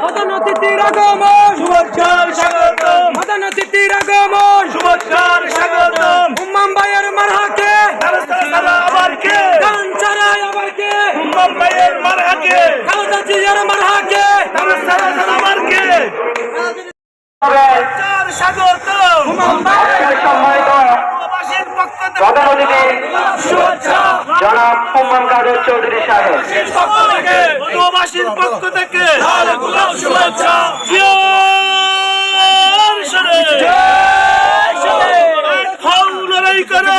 প্রধান অতিথির আগমন। শুভেচ্ছার স্বাগতম। প্রধান অতিথির আগমন। শুভেচ্ছার স্বাগতম। উম্মাম ভাইয়ের মারহাকে। গান ছাড়াই আবার কে? জনাব উম্মান কাদের চৌধুরী সাহেব। প্রবাসীর পক্ষ থেকে শুভেচ্ছা। লড়াই করা।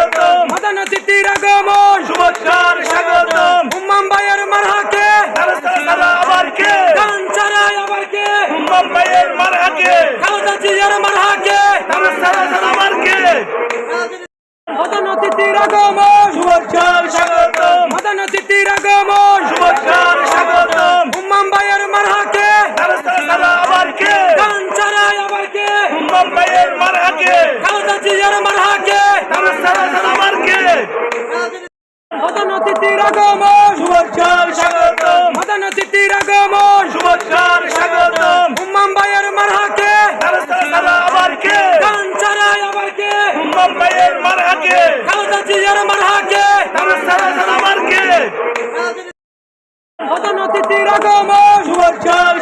নবীর আগমন শুভেচ্ছার স্বাগতম উম্মাম ভাইয়ের মারহাকে আবার কে? গান ছাড়াই আবার কে? উম্মাম ভাইয়ের মারহাকে। খালদা জিয়ার মারহাকে আবার কে? প্রধান অতিথির আগমন। শুভেচ্ছার স্বাগতম। প্রধান অতিথির আগমন। শুভেচ্ছা আগমন শুভেচ্ছার স্বাগতম। মদন সিটির আগমন শুভেচ্ছার স্বাগতম। মুম্বাইয়ের মারহাকে। মদন সিটির আগমন শুভেচ্ছার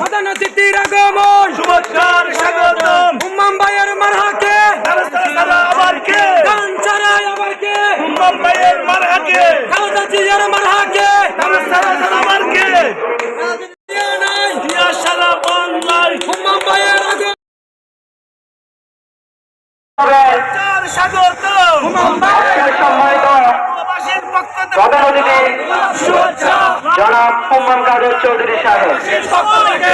মদন সিটির আগমন শুভেচ্ছা চৌধুরী জনাব হুম্মান কাদের চৌধুরী সাহেব। পক্ষ থেকে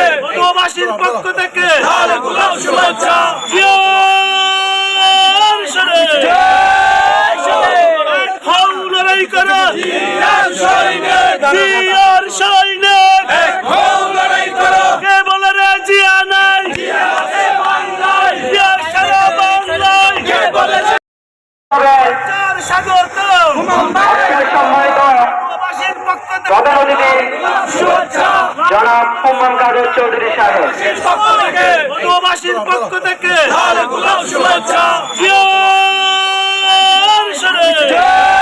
জনাব হুম্মান কাদের চৌধুরী সাহেব। মধুবাসীর পক্ষ থেকে লাল গোলাপ শুভেচ্ছা। জয়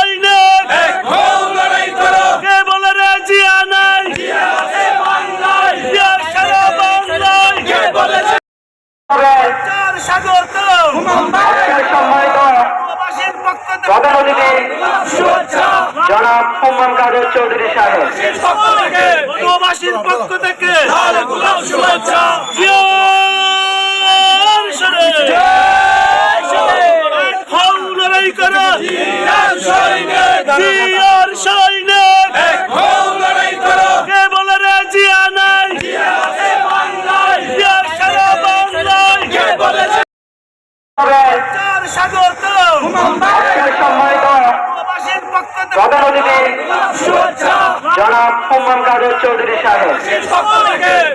প্রধান অতিথি জনাব উম্মান কাদের চৌধুরী সাহেব। সকলকে পক্ষ থেকে লাল গোলাপ হুম্মান কাদের চৌধুরী সাহেব।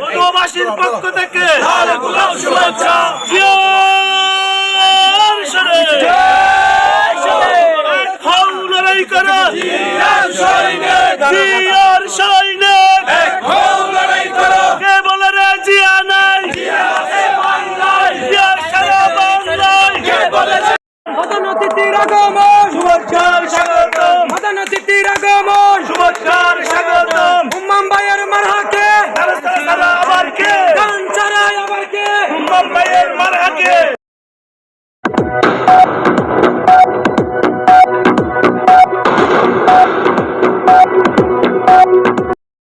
বন্ধুবাসীর পক্ষ থেকে লাল গোলাপ শুভেচ্ছা। লড়াই করো সৈনিক সৈনিক লড়াই করো। কে বলে রে জিয়া নাই? সারা বাংলায়। কে বলেছে? অতিথির আগমন। শুভেচ্ছার অতিথির আগমন। শুভেচ্ছার স্বাগতম। হুম্মাম ভাইয়ের মারহাকে গান ছাড়াই আবার কে? মুম্বাইয়ের মারহাকে।